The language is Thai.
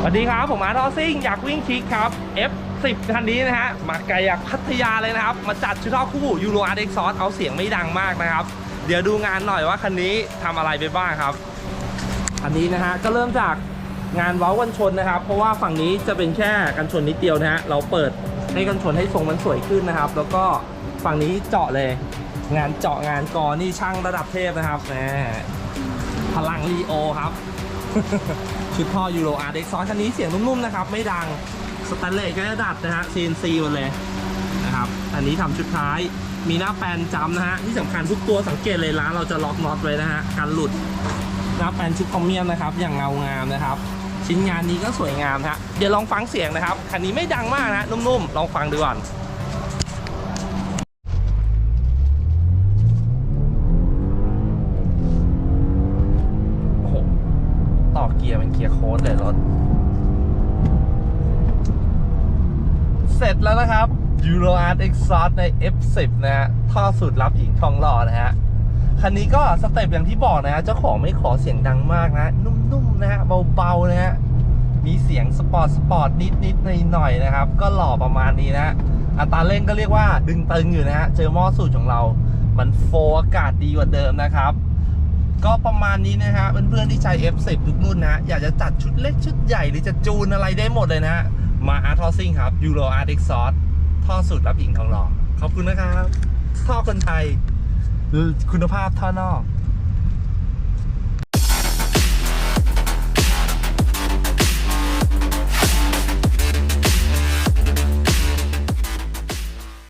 สวัสดีครับ ผมอาร์ตออซิ่งอยากวิ่งคิกครับ F10 คันนี้นะฮะ มาไกลจากพัทยาเลยนะครับ มาจัดชุดท่อคู่ยูโรอาร์เอ็กซอเอาเสียงไม่ดังมากนะครับ เดี๋ยวดูงานหน่อยว่าคันนี้ทำอะไรไปบ้างครับ อันนี้นะฮะ ก็เริ่มจากงานเว้ากันชนนะครับ เพราะว่าฝั่งนี้จะเป็นแค่กันชนนิดเดียวนะฮะ เราเปิดให้กันชนให้ทรงมันสวยขึ้นนะครับ แล้วก็ฝั่งนี้เจาะเลย งานเจาะงานกอนี่ช่างระดับเทพนะครับแหมพลังลีโอครับ ชุดท่อยูโรอาร์เด็กซ้อนคันนี้เสียงนุ่มๆนะครับ ไม่ดังสแตนเลสก็จะดัดนะฮะ CNC หมดเลยนะครับอันนี้ทำชุดท้ายมีหน้าแปลนจำนะฮะ ที่สำคัญทุกตัวสังเกตเลยร้านเราจะล็อกน็อตไว้นะฮะกันหลุดหน้าแปลนชุดคอมเมียมนะครับ อย่างเงางามนะครับ ชิ้นงานนี้ก็สวยงามฮะเดี๋ยวลองฟังเสียงนะครับคันนี้ไม่ดังมากนะนุ่มๆลองฟังดูก่อน กียร์เป็นเกียร์โค้ดเลยรถ เสร็จแล้วนะครับ Euro Art Exhaust ใน F10 นะฮะ ท่อสูตรลับหญิงทองหล่อนะฮะ คันนี้ก็สเต็ปอย่างที่บอกนะฮะ เจ้าของไม่ขอเสียงดังมากนะ นุ่มๆนะฮะ เบาๆนะฮะ มีเสียงสปอร์ตสปอร์ตนิดๆหน่อยๆนะครับ ก็หล่อประมาณนี้นะฮะอัตราเร่งก็เรียกว่าดึงตึงอยู่นะฮะ เจอหม้อสูตรของเรา มันโฟอากาศดีกว่าเดิมนะครับ ก็ประมาณนี้นะฮะเพื่อนๆที่ใช้ F10 ทุกรุ่นนะอยากจะจัดชุดเล็กชุดใหญ่หรือจะจูนอะไรได้หมดเลยนะมาอาร์ทอซิ่งครับยูโรอาร์ดิคซอสท่อสุดรับหญิงทองหล่อขอบคุณนะครับ ท่อคนไทย คุณภาพท่อนอก